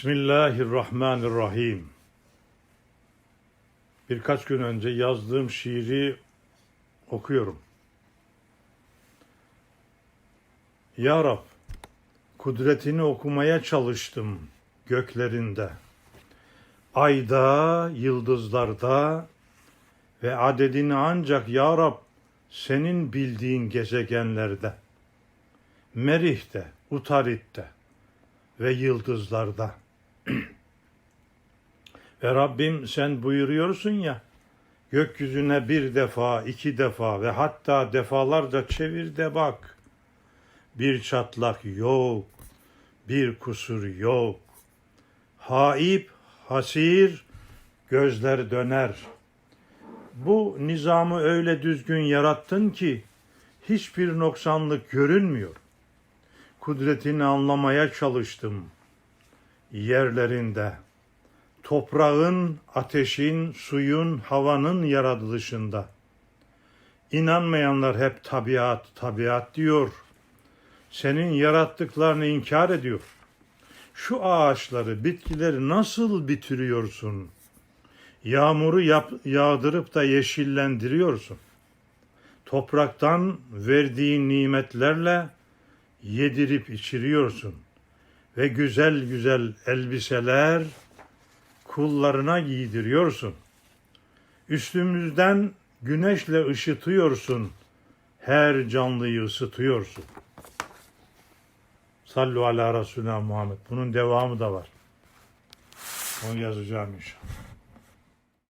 Bismillahirrahmanirrahim. Birkaç gün önce yazdığım şiiri okuyorum. Ya Rab, kudretini okumaya çalıştım göklerinde. Ayda, yıldızlarda ve adedini ancak Ya Rab senin bildiğin gezegenlerde. Merih'te, Utarit'te ve yıldızlarda. Ve Rabbim sen buyuruyorsun ya, gökyüzüne bir defa, iki defa ve hatta defalarca çevir de bak. Bir çatlak yok, bir kusur yok. Haip, hasir, gözler döner. Bu nizamı öyle düzgün yarattın ki hiçbir noksanlık görünmüyor kudretini anlamaya çalıştım. Yerlerinde, toprağın, ateşin, suyun, havanın yaratılışında. İnanmayanlar hep tabiat, tabiat diyor. Senin yarattıklarını inkar ediyor. Şu ağaçları, bitkileri nasıl bitiriyorsun? Yağmuru yap, yağdırıp da yeşillendiriyorsun. Topraktan verdiğin nimetlerle yedirip içiriyorsun ve güzel güzel elbiseler kullarına giydiriyorsun. Üstümüzden güneşle ışıtıyorsun. Her canlıyı ısıtıyorsun. Sallu ala Resulina Muhammed. Bunun devamı da var. Onu yazacağım inşallah.